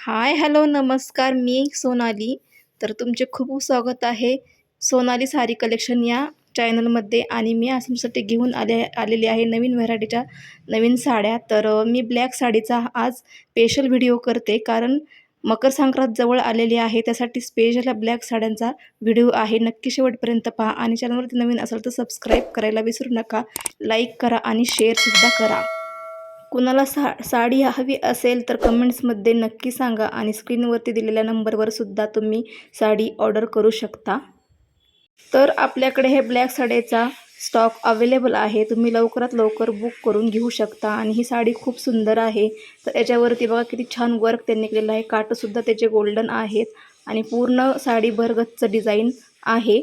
Hi hello नमस्कार मी सोनाली. तर तुमचे खूप स्वागत आहे. सोनाली सारी कलेक्शन या चॅनलमध्ये आणि मी आज तुमच्यासाठी घेऊन आले आलेली आहे नवीन व्हरायटीच्या नवीन साड्या. तर मी ब्लॅक साडीचा आज स्पेशल व्हिडिओ करते कारण मकर संक्रांत जवळ आलेली आहे. त्यासाठी स्पेशल ब्लॅक साड्यांचा व्हिडिओ आहे. नक्की शेवटपर्यंत पहा आणि चॅनलवरती नवीन असेल तर सबस्क्राईब करायला विसरू नका. लाईक करा आणि शेअरसुद्धा करा. कुणाला सा साडी हवी असेल तर कमेंट्समध्ये नक्की सांगा आणि स्क्रीनवरती दिलेल्या नंबरवर सुद्धा तुम्ही साडी ऑर्डर करू शकता. तर आपल्याकडे हे ब्लॅक साडीचा स्टॉक अवेलेबल आहे. तुम्ही लवकरात लवकर बुक करून घेऊ शकता आणि ही साडी खूप सुंदर आहे. तर याच्यावरती बघा किती छान वर्क त्यांनी केलेलं आहे. काटसुद्धा त्याचे गोल्डन आहेत आणि पूर्ण साडी भरगतचं डिझाईन आहे.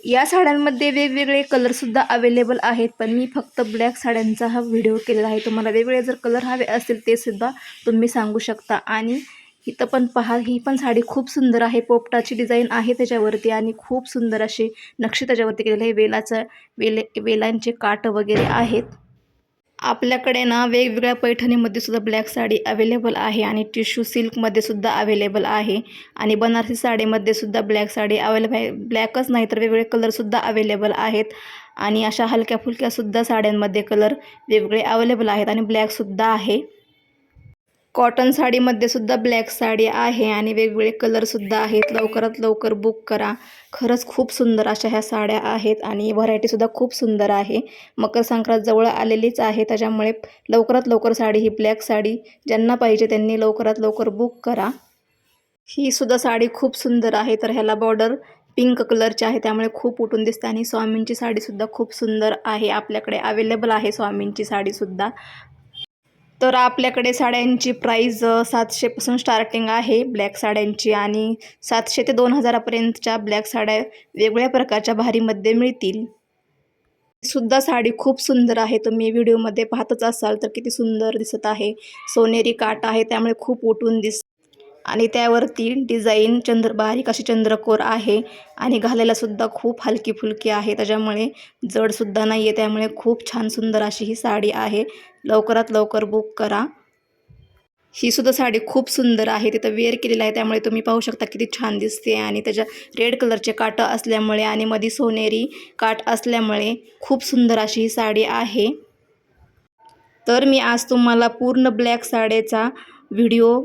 या साड्यांमध्ये वेगवेगळे कलरसुद्धा अवेलेबल आहेत पण मी फक्त ब्लॅक साड्यांचा हा व्हिडिओ केलेला आहे. तुम्हाला वेगवेगळे जर कलर हवे असतील ते सुद्धा तुम्ही सांगू शकता. आणि इथं पण पहा ही पण साडी खूप सुंदर आहे. पोपटाची डिझाईन आहे त्याच्यावरती आणि खूप सुंदर अशी नक्षी त्याच्यावरती केलेली आहे. वेलाचं वेले वेलांचे काट वगैरे आहेत. आपल्याकडे ना वेगवेगळ्या पैठणीमध्ये सुद्धा ब्लॅक साडी अवेलेबल आहे आणि टिश्यू सिल्कमध्ये सुद्धा अवेलेबल आहे. आणि बनारसी साडीमध्ये सुद्धा ब्लॅक साडी अवेलेबल आहे. ब्लॅकच नाही तर वेगवेगळे कलरसुद्धा अवेलेबल आहेत. आणि अशा हलक्या फुलक्यासुद्धा साड्यांमध्ये कलर वेगवेगळे अवेलेबल आहेत. आणि ब्लॅकसुद्धा आहे. कॉटन साडीमध्ये सुद्धा ब्लॅक साडी आहे आणि वेगवेगळे कलरसुद्धा आहेत. लवकरात लवकर बुक करा. खरंच खूप सुंदर अशा ह्या साड्या आहेत आणि व्हरायटीसुद्धा खूप सुंदर आहे. मकर संक्रांत जवळ आलेलीच आहे त्याच्यामुळे लवकरात लवकर साडी ही ब्लॅक साडी ज्यांना पाहिजे त्यांनी लवकरात लवकर बुक करा. ही सुद्धा साडी खूप सुंदर आहे तर ह्याला बॉर्डर पिंक कलरची आहे त्यामुळे खूप उठून दिसते आणि स्वामींची साडीसुद्धा खूप सुंदर आहे. आपल्याकडे अवेलेबल आहे स्वामींची साडीसुद्धा तर आपल्याकडे साड्यांची प्राईज सातशेपासून स्टार्टिंग आहे ब्लॅक साड्यांची आणि सातशे ते दोन हजारापर्यंतच्या ब्लॅक साड्या वेगवेगळ्या प्रकारच्या भारीमध्ये मिळतील. सुद्धा साडी खूप सुंदर आहे. तुम्ही व्हिडिओमध्ये पाहतच असाल तर किती सुंदर दिसत आहे. सोनेरी काट आहे त्यामुळे खूप उठून दिस आणि त्यावरती डिझाईन चंद्र बारीक अशी चंद्रकोर आहे आणि घालायलासुद्धा खूप हलकी फुलकी आहे. त्याच्यामुळे जडसुद्धा नाही आहे त्यामुळे खूप छान सुंदर अशी ही साडी आहे. लवकरात लवकर बुक करा. ही सुद्धा साडी खूप सुंदर आहे. तिथं वेअर केलेलं आहे. त्यामुळे तुम्ही पाहू शकता किती छान दिसते आणि त्याच्या रेड कलरचे काट असल्यामुळे आणि मध्ये सोनेरी काट असल्यामुळे खूप सुंदर अशी ही साडी आहे. तर मी आज तुम्हाला पूर्ण ब्लॅक साड्याचा व्हिडिओ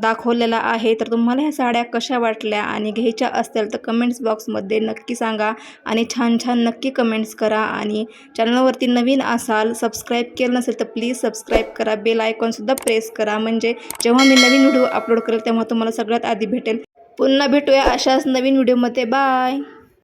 दाखवलेला आहे. तर तुम्हाला ह्या साड्या कशा वाटल्या आणि घ्यायच्या असतील तर कमेंट्स बॉक्समध्ये नक्की सांगा आणि छान छान नक्की कमेंट्स करा आणि चॅनलवरती नवीन असाल सबस्क्राईब केलं नसेल तर प्लीज सबस्क्राईब करा. बेल आयकॉनसुद्धा प्रेस करा. म्हणजे जेव्हा मी नवीन व्हिडिओ अपलोड करेल तेव्हा तुम्हाला सगळ्यात आधी भेटेल. पुन्हा भेटूया अशाच नवीन व्हिडिओमध्ये बाय